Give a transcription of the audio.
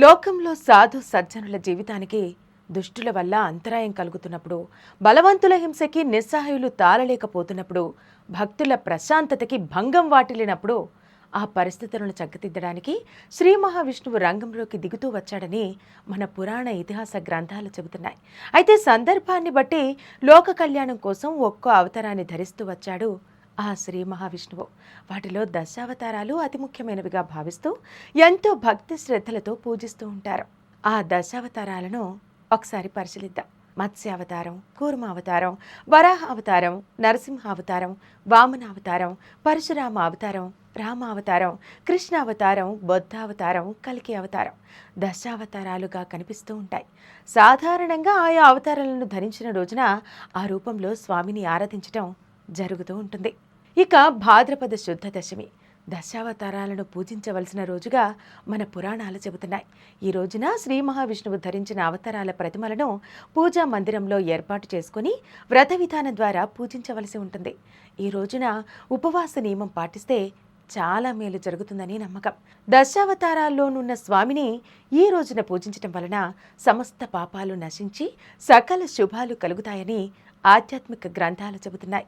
లోకంలో సాధు సజ్జనుల జీవితానికి దుష్టుల వల్ల అంతరాయం కలుగుతున్నప్పుడు బలవంతుల హింసకి నిస్సహాయులు తాళలేకపోతున్నప్పుడు భక్తుల ప్రశాంతతకి భంగం వాటిల్లినప్పుడు ఆ పరిస్థితులను చక్కదిద్దడానికి శ్రీ మహావిష్ణువు రంగంలోకి దిగుతూ వచ్చాడని మన పురాణ ఇతిహాస గ్రంథాలు చెబుతున్నాయి. అయితే సందర్భాన్ని బట్టి లోక కళ్యాణం కోసం ఒక్కో అవతారాన్ని ధరిస్తూ వచ్చాడు ఆ శ్రీ మహావిష్ణువు. వాటిలో దశావతారాలు అతి ముఖ్యమైనవిగా భావిస్తూ ఎంతో భక్తి శ్రద్ధలతో పూజిస్తూ ఉంటారు. ఆ దశావతారాలను ఒకసారి పరిశీలిద్దాం. మత్స్యావతారం కూర్మావతారం వరాహ అవతారం నరసింహావతారం వామనావతారం పరశురామ అవతారం రామావతారం కృష్ణావతారం బొద్ధావతారం కలికి అవతారం దశావతారాలుగా కనిపిస్తూ ఉంటాయి. సాధారణంగా ఆయా అవతారాలను ధరించిన రోజున ఆ రూపంలో స్వామిని ఆరాధించటం జరుగుతూ ఉంటుంది. ఇక భాద్రపద శుద్ధ దశమి. దశావతారాలను పూజించవలసిన రోజుగా మన పురాణాలు చెబుతున్నాయి. ఈ రోజున శ్రీ మహావిష్ణువు ధరించిన అవతారాల ప్రతిమలను పూజా మందిరంలో ఏర్పాటు చేసుకుని వ్రత విధానం ద్వారా పూజించవలసి ఉంటుంది. ఈ రోజున ఉపవాస నియమం పాటిస్తే చాలా మేలు జరుగుతుందని నమ్మకం. దశావతారాల్లోనున్న స్వామిని ఈ రోజున పూజించటం వలన సమస్త పాపాలు నశించి సకల శుభాలు కలుగుతాయని ఆధ్యాత్మిక గ్రంథాలు చెబుతున్నాయి.